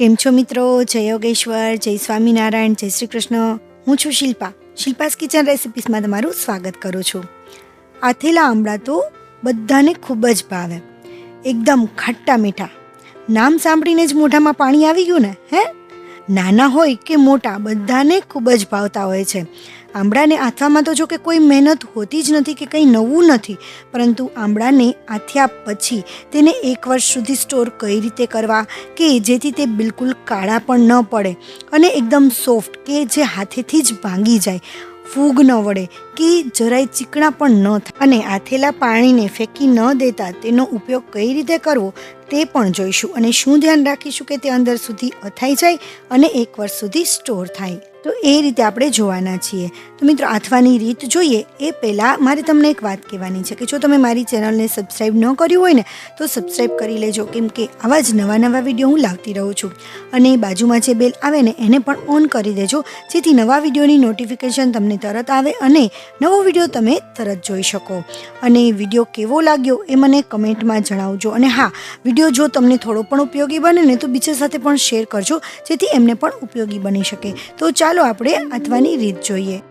કેમ છો મિત્રો? જય યોગેશ્વર, જય સ્વામિનારાયણ, જય શ્રી કૃષ્ણ. હું છું શિલ્પા. શિલ્પાસ કિચન રેસિપીસમાં તમારું સ્વાગત કરું છું. આથેલા આંબળા તો બધાને ખૂબ જ ભાવે. એકદમ ખાટા મીઠા. નામ સાંભળીને જ મોઢામાં પાણી આવી ગયું ને, હે? નાના હોય કે મોટા, બધાને ખૂબ જ ભાવતા હોય છે. આંબળાને આથવામાં તો જો કે કોઈ મહેનત હોતી જ નથી કે કંઈ નવું નથી, પરંતુ આંબળાને આથ્યા પછી તેને એક વર્ષ સુધી સ્ટોર કઈ રીતે કરવા કે જેથી તે બિલકુલ કાળા પણ ન પડે અને એકદમ સોફ્ટ કે જે હાથેથી જ ભાંગી જાય. ફૂગ ન વળે, કે જરાય ચીકણા પણ ન થાય. અને આથેલા પાણીને ફેંકી ન દેતા તેનો ઉપયોગ કઈ રીતે કરવો તે પણ જોઈશું. અને શું ધ્યાન રાખીશું કે તે અંદર સુધી અથાઈ જાય અને એક વર્ષ સુધી સ્ટોર થાય. તો એ રીતે આપણે જોવાના છીએ. તો મિત્રો, આથવાની રીત જોઈએ એ પહેલાં મારે તમને એક વાત કહેવાની છે કે જો તમે મારી ચેનલને સબસ્ક્રાઈબ ન કર્યું હોય ને, તો સબસ્ક્રાઈબ કરી લેજો. કેમ કે આવા જ નવા નવા વીડિયો હું લાવતી રહું છું. અને બાજુમાં જે બેલ આવે ને, એને પણ ઓન કરી દેજો, જેથી નવા વિડીયોની નોટિફિકેશન તમને તરત આવે અને નવો વીડિયો તમે તરત જોઈ શકો. અને વીડિયો કેવો લાગ્યો એ મને કમેન્ટમાં જણાવજો. અને હા, વીડિયો જો તમને થોડો પણ ઉપયોગી બને ને, તો બીજા સાથે પણ શેર કરજો, જેથી એમને પણ ઉપયોગી બની શકે. તો ચાલો આપણે અથવાની રીત જોઈએ.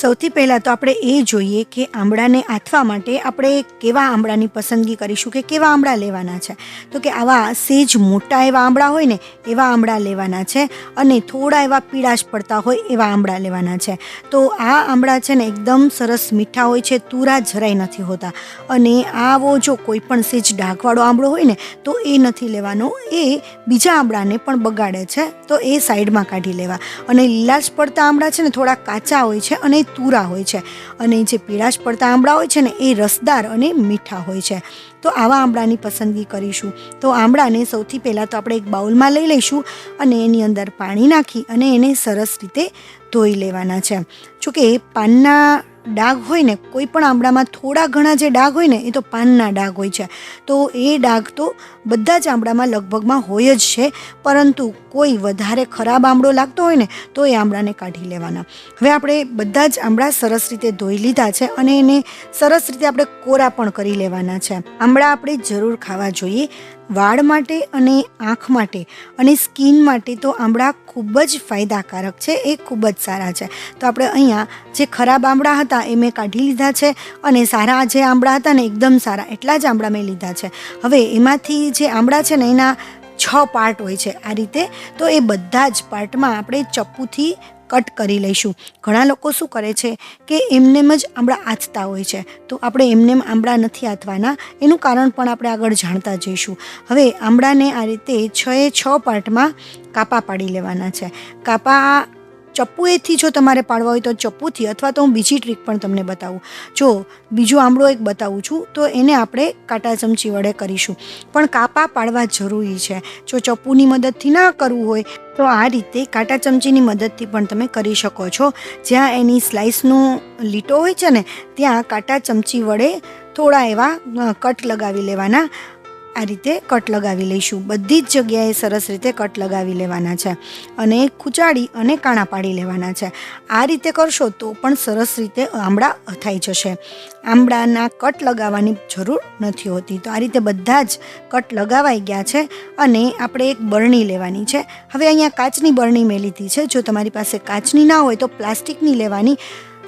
સૌથી પહેલાં તો આપણે એ જોઈએ કે આંબળાને આથવા માટે આપણે કેવા આંબળાની પસંદગી કરીશું કે કેવા આંબળા લેવાના છે. તો કે આવા સેજ મોટા એવા આંબળા હોય ને, એવા આંબળા લેવાના છે અને થોડા એવા પીળાશ પડતા હોય એવા આંબળા લેવાના છે. તો આ આંબળા છે ને એકદમ સરસ મીઠા હોય છે, તુરા જરાય નથી હોતા. અને આવો જો કોઈ પણ સેજ ડાઘવાળો આંબળો હોય ને, તો એ નથી લેવાનો. એ બીજા આંબળાને પણ બગાડે છે, તો એ સાઈડમાં કાઢી લેવા. અને લીલાશ પડતા આંબળા છે ને થોડા કાચા હોય છે અને તુરા હોય છે અને જે પીળાશ પડતા આંબળા હોય છે ને, એ રસદાર અને મીઠા હોય છે. તો આવા આંબળાની પસંદગી કરીશું. તો આંબળાને સૌથી પહેલાં તો આપણે એક બાઉલમાં લઈ લઈશું અને એની અંદર પાણી નાખી અને એને સરસ રીતે ધોઈ લેવાના છે. જોકે પાનના ડાઘ હોય ને, કોઈ પણ આંબળામાં થોડા ઘણા જે ડાઘ હોય ને, એ તો પાનના ડાઘ હોય છે. તો એ ડાઘ તો બધા જ આંબળામાં લગભગમાં હોય જ છે, પરંતુ કોઈ વધારે ખરાબ આંબળો લાગતો હોય ને, તો એ આંબળાને કાઢી લેવાના. હવે આપણે બધા જ આંબળા સરસ રીતે ધોઈ લીધા છે અને એને સરસ રીતે આપણે કોરા પણ કરી લેવાના છે. આંબળા આપણે જરૂર ખાવા જોઈએ. વાળ માટે અને આંખ માટે અને સ્કિન માટે તો આંબળા ખૂબ જ ફાયદાકારક છે, એ ખૂબ જ સારા છે. તો આપણે અહીંયા જે ખરાબ આંબળા હતા એ મેં કાઢી લીધા છે અને સારા જે આંબળા હતા ને એકદમ સારા, એટલા જ આંબળા મેં લીધા છે. હવે એમાંથી જે આંબળા છે ને એના છ પાર્ટ હોય છે આ રીતે, તો એ બધા જ પાર્ટમાં આપણે ચપ્પુથી કટ કરી લઈશું. ઘણા લોકો શું કરે છે કે એમનેમ જ આંબળા આથતા હોય છે. તો આપણે એમનેમ આંબળા નથી આથવાના એનું કારણ પણ આપણે આગળ જાણતા જઈશું. હવે આંબળાને આ રીતે છ એ છ પાર્ટમાં કાપા પાડી લેવાના છે. કાપા ચપ્પુએથી જો તમારે પાડવા હોય તો ચપ્પુથી અથવા તો હું બીજી ટ્રીક પણ તમને બતાવું. જો બીજો આંબળો એક બતાવું છું, તો એને આપણે કાંટા ચમચી વડે કરીશું. પણ કાપા પાડવા જરૂરી છે. જો ચપ્પુની મદદથી ના કરવું હોય, તો આ રીતે કાંટા ચમચીની મદદથી પણ તમે કરી શકો છો. જ્યાં એની સ્લાઇસનો લીટો હોય છે ને, ત્યાં કાંટા ચમચી વડે થોડા એવા કટ લગાવી લેવાના. આ રીતે કટ લગાવી લઈશું. બધી જ જગ્યાએ સરસ રીતે કટ લગાવી લેવાના છે અને ખૂંચાડી અને કાણા પાડી લેવાના છે. આ રીતે કરશો તો પણ સરસ રીતે આંબળા અથાઈ જશે. આંબળાના કટ લગાવવાની જરૂર નથી હોતી. તો આ રીતે બધા જ કટ લગાવાઈ ગયા છે અને આપણે એક બરણી લેવાની છે. હવે અહીંયા કાચની બરણી મેં લીધી છે. જો તમારી પાસે કાચની ના હોય તો પ્લાસ્ટિકની લેવાની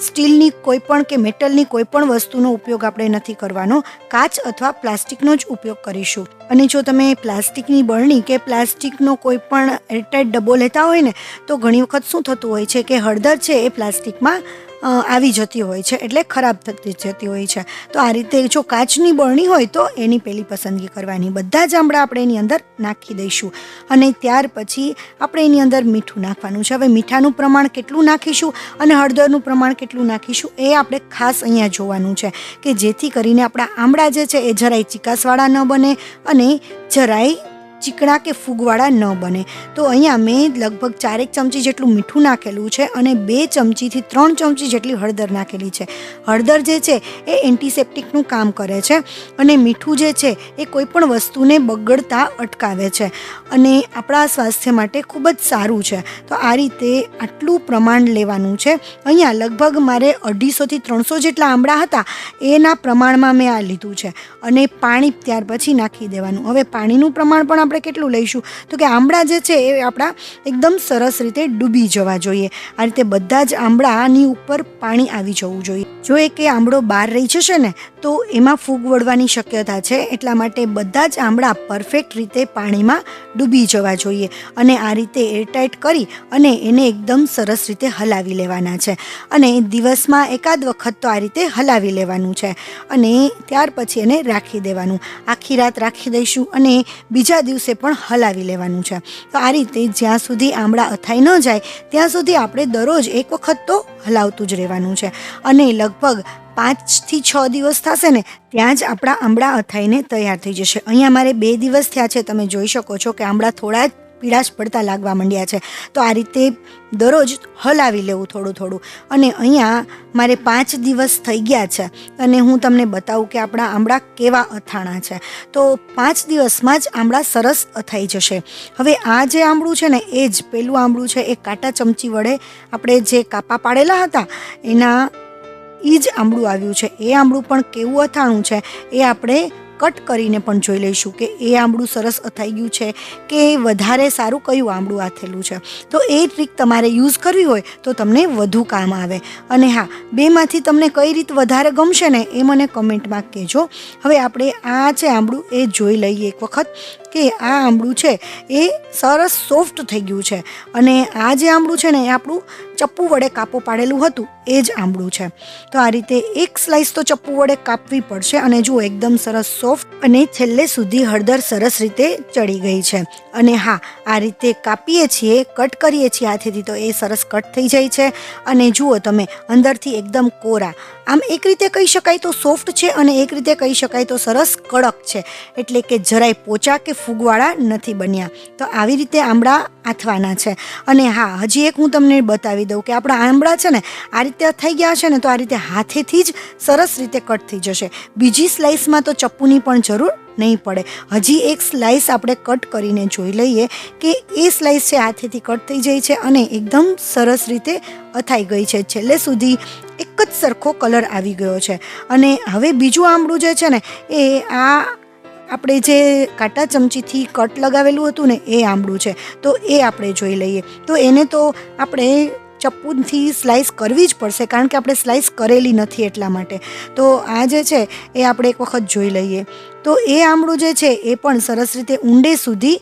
સ્ટીલની કોઈ પણ કે મેટલની કોઈ પણ વસ્તુનો ઉપયોગ આપણે નથી કરવાનો, કાચ અથવા પ્લાસ્ટિકનો જ ઉપયોગ કરીશું. અને જો તમે પ્લાસ્ટિકની બરણી કે પ્લાસ્ટિકનો કોઈ પણ એરટાઈટ ડબ્બો લેતા હોય ને, તો ઘણી વખત શું થતું હોય છે કે હળદર છે એ પ્લાસ્ટિકમાં આવી જતી હોય છે, એટલે ખરાબ થતી જતી હોય છે. તો આ રીતે જો કાચની બરણી હોય તો એની પહેલી પસંદગી કરવાની. બધા જ આમળા આપણે એની અંદર નાખી દઈશું. અને ત્યાર પછી આપણે એની અંદર મીઠું નાખવાનું છે. હવે મીઠાનું પ્રમાણ કેટલું નાખીશું અને હળદરનું પ્રમાણ કેટલું નાખીશું એ આપણે ખાસ અહીંયા જોવાનું છે કે જેથી કરીને આપણા આંબળા જે છે એ જરાય ચિકાસવાળા ન બને અને જરાય ચીકણા કે ફૂગવાળા ન બને. તો અહીંયા મેં લગભગ ચારેક ચમચી જેટલું મીઠું નાખેલું છે અને બે ચમચીથી ત્રણ ચમચી જેટલી હળદર નાખેલી છે. હળદર જે છે એ એન્ટિસેપ્ટિકનું કામ કરે છે અને મીઠું જે છે એ કોઈપણ વસ્તુને બગડતા અટકાવે છે અને આપણા સ્વાસ્થ્ય માટે ખૂબ જ સારું છે. તો આ રીતે આટલું પ્રમાણ લેવાનું છે. અહીંયા લગભગ મારે અઢીસોથી ત્રણસો જેટલા આંબળા હતા એના પ્રમાણમાં મેં આ લીધું છે અને પાણી ત્યાર પછી નાખી દેવાનું. હવે પાણીનું પ્રમાણ પણ આપણે કેટલું લઈશું? તો કે આંબળા જે છે એ આપણા એકદમ સરસ રીતે ડૂબી જવા જોઈએ. આ રીતે બધા જ આંબળાની ઉપર પાણી આવી જવું જોઈએ. જો એ આંબળો બહાર રહી જશે ને, તો એમાં ફૂગ વળવાની શક્યતા છે. એટલા માટે બધા જ આંબળા પરફેક્ટ રીતે પાણીમાં ડૂબી જવા જોઈએ અને આ રીતે એરટાઈટ કરી અને એને એકદમ સરસ રીતે હલાવી લેવાના છે. અને દિવસમાં એકાદ વખત તો આ રીતે હલાવી લેવાનું છે. અને ત્યાર પછી એને રાખી દેવાનું. આખી રાત રાખી દઈશું અને બીજા દિવસે પણ હલાવી લેવાનું છે. તો આ રીતે જ્યાં સુધી આંબળા અથાઈ ન જાય, ત્યાં સુધી આપણે દરરોજ એક વખત તો હલાવતું જ રહેવાનું છે. અને લગભગ પાંચથી છ દિવસ થશે ને, ત્યાં જ આપણા આંબળા અથાઈને તૈયાર થઈ જશે. અહીંયા મારે બે દિવસ થયા છે, તમે જોઈ શકો છો કે આંબળા થોડા જ પીળાશ પડતા લાગવા માંડ્યા છે. તો આ રીતે દરરોજ હલાવી લેવું થોડું થોડું. અને અહીંયા મારે પાંચ દિવસ થઈ ગયા છે. અને હું તમને બતાવું કે આપણા આંબળા કેવા અથાણા છે. તો પાંચ દિવસમાં જ આંબળા સરસ અથાઈ જશે. હવે આ જે આંબળું છે ને, એ જ પેલું આંબળું છે, એ કાંટા ચમચી વડે આપણે જે કાપા પાડેલા હતા, એના એ જ આંબળું આવ્યું છે. એ આંબળું પણ કેવું અથાણું છે, એ આપણે કટ કરીને પણ જોઈ લઈશું કે એ આંબળું સરસ અથાઈ ગયું છે કે વધારે સારું કયું આંબળું આથેલું છે. તો એ ટ્રીક તમારે યુઝ કરવી હોય તો તમને વધુ કામ આવે. અને હા, બેમાંથી તમને કઈ રીત વધારે ગમશે ને એ મને કમેન્ટમાં કહેજો. હવે આપણે આ છે આંબળું એ જોઈ લઈએ એક વખત કે આ આંબળું છે એ સરસ સોફ્ટ થઈ ગયું છે. અને આ જે આંબળું છે ને એ આપણું ચપ્પુ વડે કાપો પાડેલું હતું, એ જ આંબળું છે. તો આ રીતે એક સ્લાઇસ તો ચપ્પુ વડે કાપવી પડશે અને જુઓ, એકદમ સરસ સોફ્ટ અને છેલ્લે સુધી હળદર સરસ રીતે ચડી ગઈ છે. અને હા, આ રીતે કાપીએ છીએ, કટ કરીએ છીએ, હાથેથી તો એ સરસ કટ થઈ જાય છે. અને જુઓ તમે, અંદરથી એકદમ કોરા આમ એક રીતે કહી શકાય તો સોફ્ટ છે અને એક રીતે કહી શકાય તો સરસ કડક છે. એટલે કે જરાય પોચા કે ફૂગવાળા નથી બન્યા. તો આવી રીતે આંબળા આથવાના છે. અને હા, હજી એક હું તમને બતાવી દઉં કે આપણા આંબળા છે ને, આ રીતે થઈ ગયા છે ને, તો આ રીતે હાથેથી જ સરસ રીતે કટ થઈ જશે. બીજી સ્લાઇસમાં તો ચપ્પુની પણ જરૂર નહીં પડે. હજી એક સ્લાઇસ આપણે કટ કરીને જોઈ લઈએ કે એ સ્લાઇસ છે હાથેથી કટ થઈ જાય છે અને એકદમ સરસ રીતે અથાઈ ગઈ છે. છેલ્લે સુધી એક જ સરખો કલર આવી ગયો છે. અને હવે બીજું આંબળું જે છે ને, એ આ આપણે જે કાંટા ચમચીથી કટ લગાવેલું હતું ને, એ આંબળું છે. તો એ આપણે જોઈ લઈએ. તો એને તો આપણે ચપ્પુથી સ્લાઇસ કરવી જ પડશે, કારણ કે આપણે સ્લાઇસ કરેલી નથી એટલા માટે. તો આ જે છે, એ આપણે એક વખત જોઈ લઈએ. તો એ આમળું જે છે, એ પણ સરસ રીતે ઊંડે સુધી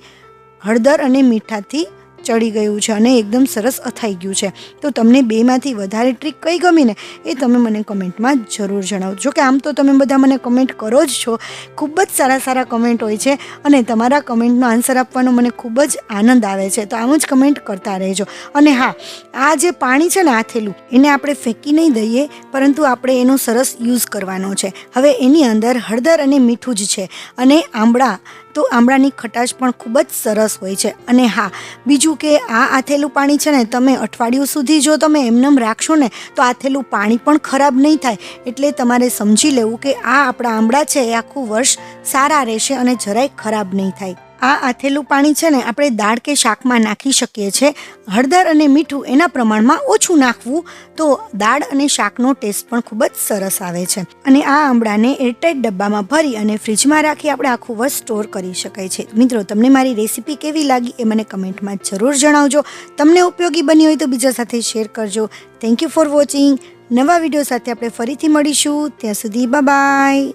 હળદર અને મીઠાથી ચડી ગયું છે અને એકદમ સરસ અથાઈ ગયું છે. તો તમને બેમાંથી વધારે ટ્રીક કઈ ગમી ને એ તમે મને કમેન્ટમાં જરૂર જણાવજો. કે આમ તો તમે બધા મને કમેન્ટ કરો જ છો. ખૂબ જ સારા સારા કમેન્ટ હોય છે અને તમારા કમેન્ટનો આન્સર આપવાનો મને ખૂબ જ આનંદ આવે છે. તો આમ જ કમેન્ટ કરતા રહેજો. અને હા, આ જે પાણી છે ને આથેલું, એને આપણે ફેંકી નહીં દઈએ, પરંતુ આપણે એનો સરસ યુઝ કરવાનો છે. હવે એની અંદર હળદર અને મીઠું જ છે અને આંબળા તો આંબળાની ખટાશ પણ ખૂબ જ સરસ હોય છે. અને હા, બીજું કે આ આથેલું પાણી છે ને, તમે અઠવાડિયું સુધી જો તમે એમનેમ રાખશો ને, તો આથેલું પાણી પણ ખરાબ નહીં થાય. એટલે તમારે સમજી લેવું કે આ આપણા આંબળા છે, એ આખું વર્ષ સારા રહેશે અને જરાય ખરાબ નહીં થાય. આ આથેલું પાણી છે ને આપણે દાળ કે શાકમાં નાખી શકીએ છીએ હળદર અને મીઠું એના પ્રમાણમાં ઓછું નાખવું તો દાળ અને શાકનો ટેસ્ટ પણ ખૂબ જ સરસ આવે છે. અને આ આંબળાને એરટાઈટ ડબ્બામાં ભરી અને ફ્રીજમાં રાખી આપણે આખું વર્ષ સ્ટોર કરી શકાય છે. મિત્રો, તમને મારી રેસીપી કેવી લાગી એ મને કમેન્ટમાં જરૂર જણાવજો. તમને ઉપયોગી બની હોય તો બીજા સાથે શેર કરજો. થેન્ક યુ ફોર વોચિંગ નવા વીડિયો સાથે આપણે ફરીથી મળીશું. ત્યાં સુધી બાય